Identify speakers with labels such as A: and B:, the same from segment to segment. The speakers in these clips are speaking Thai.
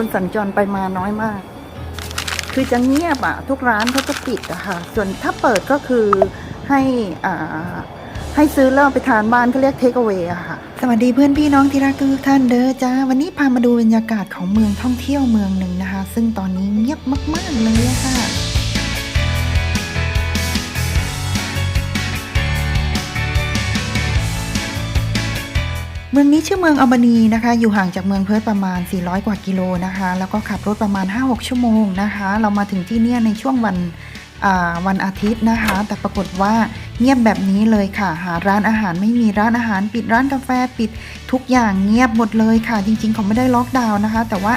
A: คนสัญจรไปมาน้อยมาก คือจะเงียบอะทุกร้านเขาจะปิดอะค่ะ ส่วนถ้าเปิดก็คือให้อ่าให้ซื้อเล้วเอาไปทานบ้านเขาเรียกเทคเอา a y อะค่ะ สวัสดีเพื่อนพี่น้องที่รักทุกท่านเด้อจ้า วันนี้พามาดูบรรยากาศของเมืองท่องเที่ยวเมืองหนึ่งนะคะ ซึ่งตอนนี้เงียบมาก ๆ เลยอะค่ะ เมืองนี้ชื่อเมืองอัลบานีนะคะ อยู่ห่างจากเมืองเพิร์ตประมาณ 400 กว่ากิโลนะคะ แล้วก็ขับรถประมาณ 5-6 ชั่วโมงนะคะ เรามาถึงที่เนี่ยในช่วงวันวันอาทิตย์นะคะ แต่ปรากฏว่าเงียบแบบนี้เลยค่ะ หาร้านอาหารไม่มีร้านอาหาร ปิดร้านกาแฟปิดทุกอย่างเงียบหมดเลยค่ะ จริงๆเขาไม่ได้ล็อกดาวน์นะคะ แต่ว่า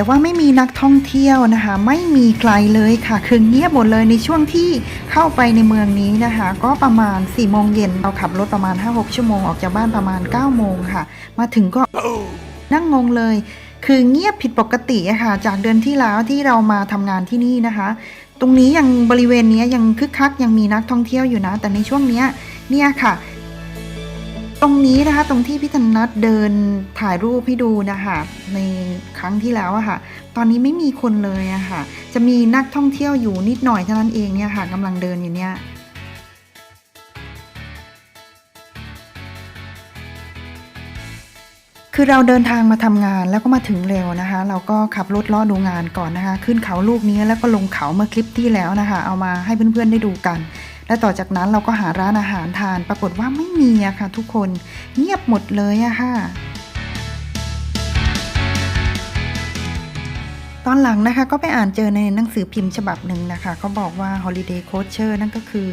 A: แต่ว่าไม่มีนักท่องเที่ยวนะคะ ไม่มีใครเลยค่ะ คือเงียบหมดเลยในช่วงที่เข้าไปในเมืองนี้นะคะ ก็ประมาณ4ี่โมงเย็นเราขับรถประมาณ 5-6 ชั่วโมงออกจากบ้านประมาณ 9 โมงค่ะ มาถึงก็นั่งงงเลยคือเงียบผิดปกติอะค่ะ จากเดือนที่แล้วที่เรามาทำงานที่นี่นะคะ ตรงนี้ยังบริเวณนี้ยังคึกคักยังมีนักท่องเที่ยวอยู่นะ แต่ในช่วงเนี้ยเนี่ยค่ะ ตรงนี้นะคะตรงที่พี่ธนัทเดินถ่ายรูปให้ดูนะคะในครั้งที่แล้วอะค่ะ ตอนนี้ไม่มีคนเลยอะค่ะ จะมีนักท่องเที่ยวอยู่นิดหน่อยเท่านั้นเองเนี่ยค่ะกำลังเดินอยู่เนี่ยคือเราเดินทางมาทำงานแล้วก็มาถึงเร็วนะคะ เราก็ขับรถลาะดูงานก่อนนะคะ ขึ้นเขาลูกนี้แล้วก็ลงเขาเมื่อคลิปที่แล้วนะคะ เอามาให้เพื่อนๆได้ดูกัน และต่อจากนั้นเราก็หาร้านอาหารทาน ปรากฏว่าไม่มีอะค่ะ ทุกคนเงียบหมดเลยอะค่ะตอนหลังนะคะก็ไปอ่านเจอในหนังสือพิมพ์ฉบับหนึ่งนะคะเขาบอกว่า holiday coacher นั่นก็คือ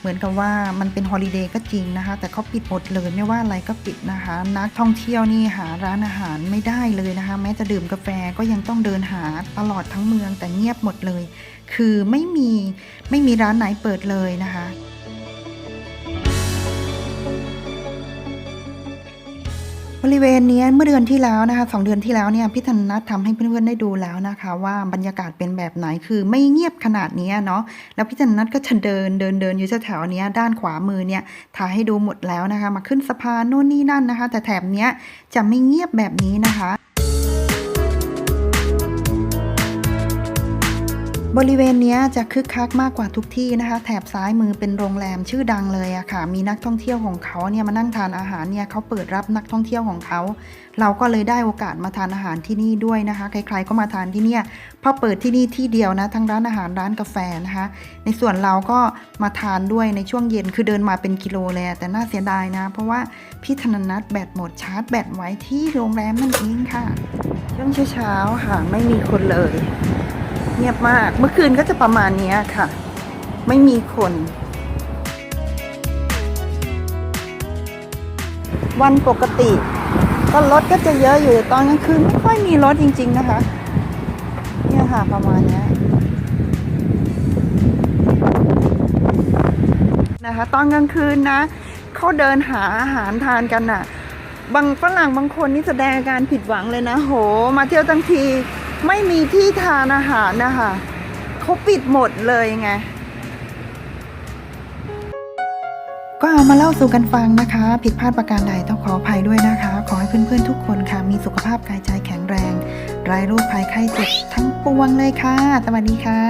A: เหมือนกับว่ามันเป็นฮอลิเดย์ก็จริงนะคะ แต่เขาปิดหมดเลยไม่ว่าอะไรก็ปิดนะคะ นักท่องเที่ยวนี่หาร้านอาหารไม่ได้เลยนะคะ แม้จะดื่มกาแฟก็ยังต้องเดินหาตลอดทั้งเมืองแต่เงียบหมดเลย คือไม่มีไม่มีร้านไหนเปิดเลยนะคะ บริเวณนี้เมื่อเดือนที่แล้วนะคะสองเดือนที่แล้วเนี่ยพี่ธนัททำให้เพื่อนๆได้ดูแล้วนะคะ ว่าบรรยากาศเป็นแบบไหนคือไม่เงียบขนาดนี้เนาะแล้วพี่ธนัทก็จะเดินเดินเดินอยู่แถวๆเนี้ยด้านขวามือเนี่ยถ่ายให้ดูหมดแล้วนะคะ มาขึ้นสะพานโน่นนี่นั่นนะคะ แต่แถบเนี้ยจะไม่เงียบแบบนี้นะคะ บริเวณนี้จะคึกคักมากกว่าทุกที่นะคะ แถบซ้ายมือเป็นโรงแรมชื่อดังเลยอะค่ะ มีนักท่องเที่ยวของเขาเนี่ยมานั่งทานอาหารเนี่ยเขาเปิดรับนักท่องเที่ยวของเขา เราก็เลยได้โอกาสมาทานอาหารที่นี่ด้วยนะคะ ใครๆก็มาทานที่เนี่ยพราะเปิดที่นี่ที่เดียวนะทั้งร้านอาหารร้านกาแฟนะคะ ในส่วนเราก็มาทานด้วยในช่วงเย็นคือเดินมาเป็นกิโลเลยแต่น่าเสียดายนะ เพราะว่าพี่ธนนัทแบตหมดชาร์จแบตไว้ที่โรงแรมนั่นเองค่ะช่วงเช้าๆค่ะไม่มีคนเลย เงียบมาก เมื่อคืนก็จะประมาณนี้ค่ะ ไม่มีคน วันปกติ ก็รถก็จะเยอะอยู่แต่ตอนกลางคืนไม่ค่อยมีรถจริง ๆ นะคะ เนี่ยค่ะประมาณนี้นะคะ ตอนกลางคืนนะเขาเดินหาอาหารทานกันน่ะ บางฝรั่งบางคนนี่แสดงอาการผิดหวังเลยนะ โห มาเที่ยวทั้งที ไม่มีที่ทานอาหารนะคะเขาปิดหมดเลยไง ก็เอามาเล่าสู่กันฟังนะคะ ผิดพลาดประการใดต้องขออภัยด้วยนะคะ ขอให้เพื่อนๆทุกคนค่ะ มีสุขภาพกายใจแข็งแรงไร้โรคภัยไข้เจ็บทั้งปวงเลยค่ะ สวัสดีค่ะ